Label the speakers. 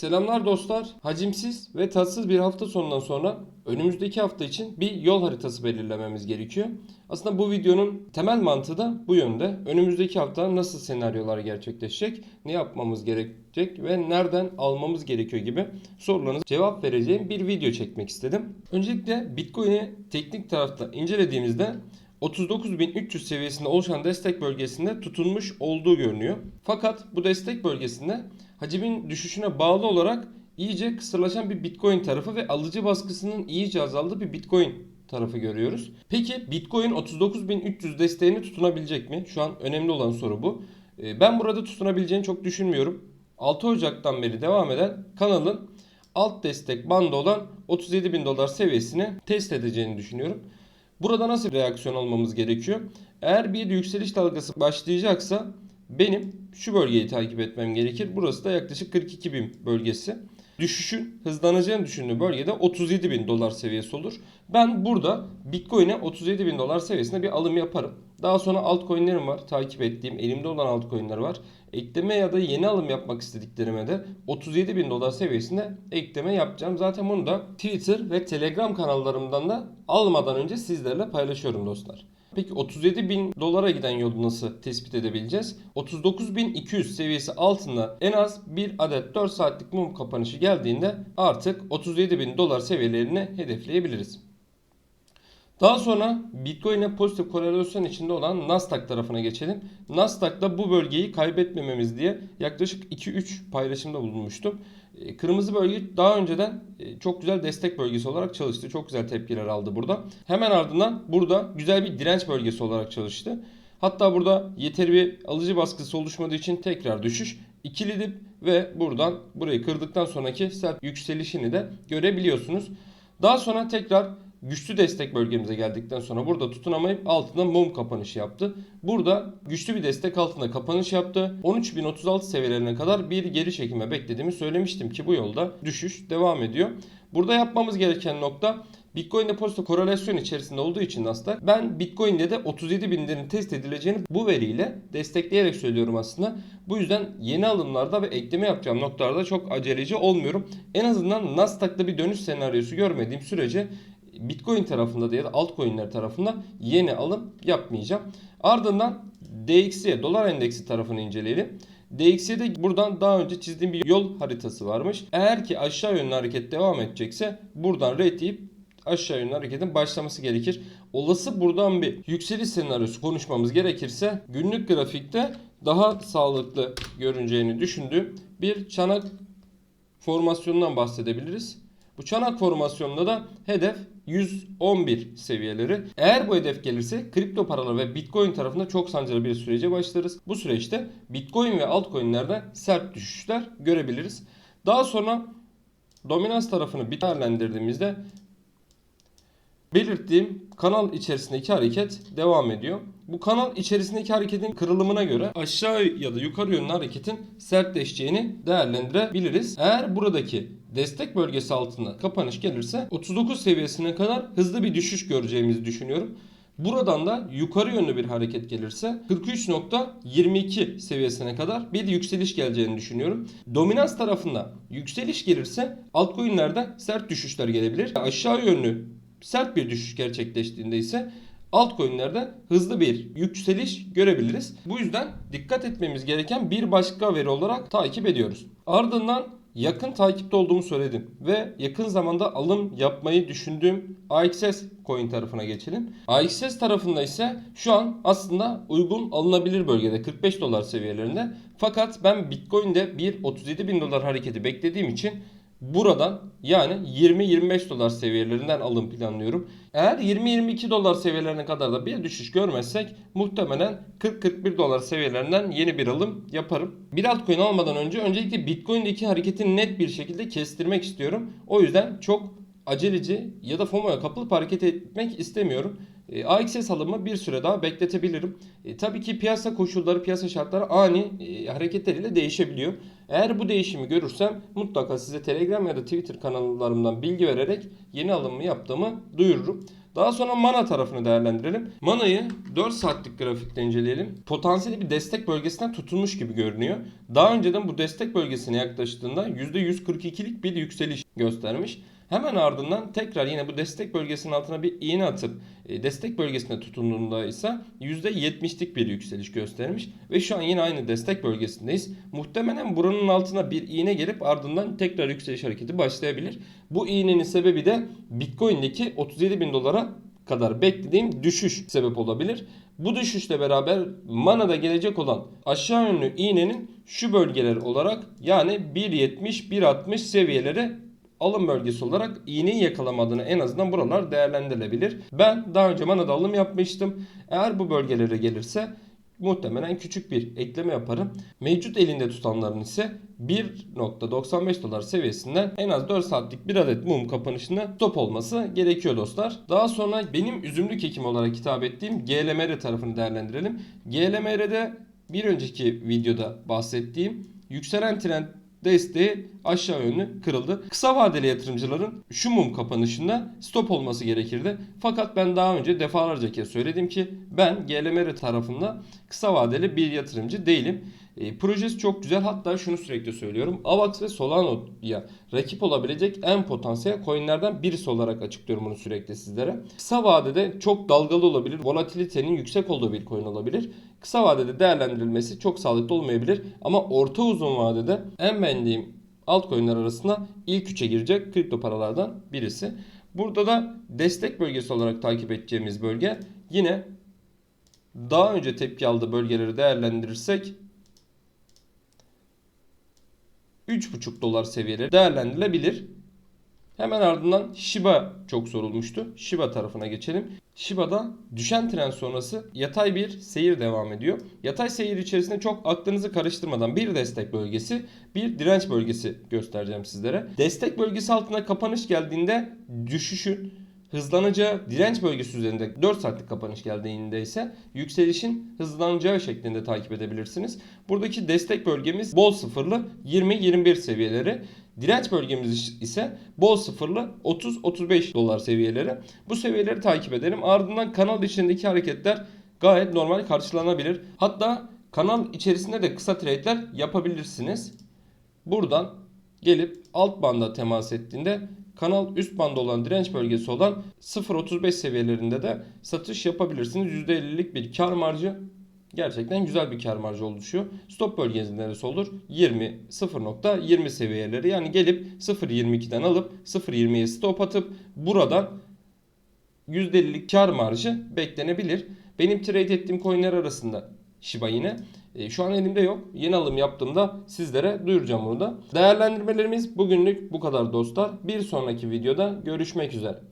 Speaker 1: Selamlar dostlar. Hacimsiz ve tatsız bir hafta sonundan sonra önümüzdeki hafta için bir yol haritası belirlememiz gerekiyor. Aslında bu videonun temel mantığı da bu yönde. Önümüzdeki hafta nasıl senaryolar gerçekleşecek, ne yapmamız gerekecek ve nereden almamız gerekiyor gibi sorularınıza cevap vereceğim bir video çekmek istedim. Öncelikle Bitcoin'i teknik tarafta incelediğimizde 39.300 seviyesinde oluşan destek bölgesinde tutunmuş olduğu görünüyor. Fakat bu destek bölgesinde hacimin düşüşüne bağlı olarak iyice kısırlaşan bir Bitcoin tarafı ve alıcı baskısının iyice azaldığı bir Bitcoin tarafı görüyoruz. Peki Bitcoin 39.300 desteğini tutunabilecek mi? Şu an önemli olan soru bu. Ee, Ben burada tutunabileceğini çok düşünmüyorum. 6 Ocak'tan beri devam eden kanalın alt destek bandı olan 37.000 dolar seviyesini test edeceğini düşünüyorum. Burada nasıl bir reaksiyon almamız gerekiyor? Eğer bir yükseliş dalgası başlayacaksa benim şu bölgeyi takip etmem gerekir. Burası da yaklaşık 42.000 bölgesi. Düşüşün hızlanacağını düşündüğüm bölgede 37.000 dolar seviyesi olur. Ben burada Bitcoin'e 37.000 dolar seviyesinde bir alım yaparım. Daha sonra altcoin'lerim var. Takip ettiğim, elimde olan altcoin'ler var. Ekleme ya da yeni alım yapmak istediklerime de 37.000 dolar seviyesinde ekleme yapacağım. Zaten bunu da Twitter ve Telegram kanallarımdan da almadan önce sizlerle paylaşıyorum dostlar. Peki 37 bin dolara giden yolu nasıl tespit edebileceğiz? 39.200 seviyesi altında en az bir adet 4 saatlik mum kapanışı geldiğinde artık 37 bin dolar seviyelerini hedefleyebiliriz. Daha sonra Bitcoin'e pozitif korelasyon içinde olan Nasdaq tarafına geçelim. Nasdaq'ta bu bölgeyi kaybetmememiz diye yaklaşık 2-3 paylaşımda bulunmuştum. E, Kırmızı bölge daha önceden e, çok güzel destek bölgesi olarak çalıştı. Çok güzel tepkiler aldı burada. Hemen ardından burada güzel bir direnç bölgesi olarak çalıştı. Hatta burada yeteri bir alıcı baskısı oluşmadığı için tekrar düşüş. İkili dip ve buradan burayı kırdıktan sonraki sert yükselişini de görebiliyorsunuz. Daha sonra tekrar güçlü destek bölgemize geldikten sonra burada tutunamayıp altında mum kapanışı yaptı. Burada güçlü bir destek altında kapanış yaptı. 13.036 seviyelerine kadar bir geri çekime beklediğimi söylemiştim ki bu yolda düşüş devam ediyor. Burada yapmamız gereken nokta Bitcoin ile pozitif korelasyon içerisinde olduğu için aslında ben Bitcoin'de de 37 binlerin test edileceğini bu veriyle destekleyerek söylüyorum aslında. Bu yüzden yeni alımlarda ve ekleme yapacağım noktalarda çok aceleci olmuyorum. En azından Nasdaq'ta bir dönüş senaryosu görmediğim sürece Bitcoin tarafında da ya da altcoin'ler tarafında yeni alım yapmayacağım. Ardından DXY dolar endeksi tarafını inceleyelim. DXY'de buradan daha önce çizdiğim bir yol haritası varmış. Eğer ki aşağı yönlü hareket devam edecekse buradan red deyip aşağı yönlü hareketin başlaması gerekir. Olası buradan bir yükseliş senaryosu konuşmamız gerekirse günlük grafikte daha sağlıklı görüneceğini düşündüğüm bir çanak formasyonundan bahsedebiliriz. Bu çanak formasyonunda da hedef 111 seviyeleri. Eğer bu hedef gelirse kripto paralar ve bitcoin tarafında çok sancılı bir sürece başlarız. Bu süreçte bitcoin ve altcoin'lerde sert düşüşler görebiliriz. Daha sonra dominans tarafını bir değerlendirdiğimizde belirttiğim kanal içerisindeki hareket devam ediyor. Bu kanal içerisindeki hareketin kırılımına göre aşağı ya da yukarı yönlü hareketin sertleşeceğini değerlendirebiliriz. Eğer buradaki destek bölgesi altında kapanış gelirse 39 seviyesine kadar hızlı bir düşüş göreceğimizi düşünüyorum. Buradan da yukarı yönlü bir hareket gelirse 43.22 seviyesine kadar bir yükseliş geleceğini düşünüyorum. Dominans tarafında yükseliş gelirse altcoin'lerde sert düşüşler gelebilir. Aşağı yönlü sert bir düşüş gerçekleştiğinde ise altcoin'lerde hızlı bir yükseliş görebiliriz. Bu yüzden dikkat etmemiz gereken bir başka veri olarak takip ediyoruz. Ardından yakın takipte olduğumu söyledim ve yakın zamanda alım yapmayı düşündüğüm AXS coin tarafına geçelim. AXS tarafında ise şu an aslında uygun alınabilir bölgede 45 dolar seviyelerinde. Fakat ben Bitcoin'de bir 37 bin dolar hareketi beklediğim için buradan yani 20-25 dolar seviyelerinden alım planlıyorum. Eğer 20-22 dolar seviyelerine kadar da bir düşüş görmezsek muhtemelen 40-41 dolar seviyelerinden yeni bir alım yaparım. Bir altcoin almadan önce öncelikle Bitcoin'deki hareketi net bir şekilde kestirmek istiyorum. O yüzden çok aceleci ya da FOMO'ya kapılıp hareket etmek istemiyorum. E, AXS alımı bir süre daha bekletebilirim. E, tabii ki piyasa koşulları, piyasa şartları ani e, hareketleriyle değişebiliyor. Eğer bu değişimi görürsem mutlaka size Telegram ya da Twitter kanallarımdan bilgi vererek yeni alımı yaptığımı duyururum. Daha sonra Mana tarafını değerlendirelim. Mana'yı 4 saatlik grafikte inceleyelim. Potansiyeli bir destek bölgesinden tutulmuş gibi görünüyor. Daha önceden bu destek bölgesine yaklaştığında %142'lik bir yükseliş göstermiş. Hemen ardından tekrar yine bu destek bölgesinin altına bir iğne atıp e, destek bölgesine tutunduğunda ise %70'lik bir yükseliş göstermiş. Ve şu an yine aynı destek bölgesindeyiz. Muhtemelen buranın altına bir iğne gelip ardından tekrar yükseliş hareketi başlayabilir. Bu iğnenin sebebi de Bitcoin'deki 37 bin dolara kadar beklediğim düşüş sebep olabilir. Bu düşüşle beraber Mana'da gelecek olan aşağı yönlü iğnenin şu bölgeler olarak yani 1.70-1.60 seviyeleri alım bölgesi olarak iğneyi yakalamadığını en azından buralar değerlendirilebilir. Ben daha önce Mana'da alım yapmıştım. Eğer bu bölgelere gelirse muhtemelen küçük bir ekleme yaparım. Mevcut elinde tutanların ise 1.95 dolar seviyesinden en az 4 saatlik bir adet mum kapanışında stop olması gerekiyor dostlar. Daha sonra benim üzümlü kekim olarak hitap ettiğim GLMR tarafını değerlendirelim. GLMR'de bir önceki videoda bahsettiğim yükselen trend desteği aşağı yönlü kırıldı. Kısa vadeli yatırımcıların şu mum kapanışında stop olması gerekirdi. Fakat ben daha önce defalarca kez söyledim ki ben GLMR tarafında kısa vadeli bir yatırımcı değilim. E, projesi çok güzel. Hatta şunu sürekli söylüyorum. AVAX ve Solano'ya rakip olabilecek en potansiyel coinlerden birisi olarak açıklıyorum bunu sürekli sizlere. Kısa vadede çok dalgalı olabilir. Volatilitenin yüksek olduğu bir coin olabilir. Kısa vadede değerlendirilmesi çok sağlıklı olmayabilir. Ama orta uzun vadede en beğendiğim altcoin'ler arasında ilk üçe girecek kripto paralardan birisi. Burada da destek bölgesi olarak takip edeceğimiz bölge yine daha önce tepki aldığı bölgeleri değerlendirirsek 3,5 dolar seviyeleri değerlendirilebilir. Hemen ardından Shiba çok sorulmuştu. Shiba tarafına geçelim. Shiba'da düşen trend sonrası yatay bir seyir devam ediyor. Yatay seyir içerisinde çok aklınızı karıştırmadan bir destek bölgesi, bir direnç bölgesi göstereceğim sizlere. Destek bölgesi altına kapanış geldiğinde düşüşün hızlanacağı direnç bölgesi üzerinde 4 saatlik kapanış geldiğinde ise yükselişin hızlanacağı şeklinde takip edebilirsiniz. Buradaki destek bölgemiz bol sıfırlı 20-21 seviyeleri. Direnç bölgemiz ise bol sıfırlı 30-35 dolar seviyeleri. Bu seviyeleri takip edelim. Ardından kanal içindeki hareketler gayet normal karşılanabilir. Hatta kanal içerisinde de kısa trade'ler yapabilirsiniz. Buradan gelip alt banda temas ettiğinde kanal üst banda olan direnç bölgesi olan 0.35 seviyelerinde de satış yapabilirsiniz. %50'lik bir kar marjı gerçekten güzel bir kar marjı oluşuyor. Stop bölgesi neresi olur? 20 0.20 seviyeleri yani gelip 0.22'den alıp 0.20'ye stop atıp buradan %50'lik kar marjı beklenebilir. Benim trade ettiğim coinler arasında Shiba yine. E, şu an elimde yok. Yeni alım yaptığımda sizlere duyuracağım bunu da. Değerlendirmelerimiz bugünlük bu kadar dostlar. Bir sonraki videoda görüşmek üzere.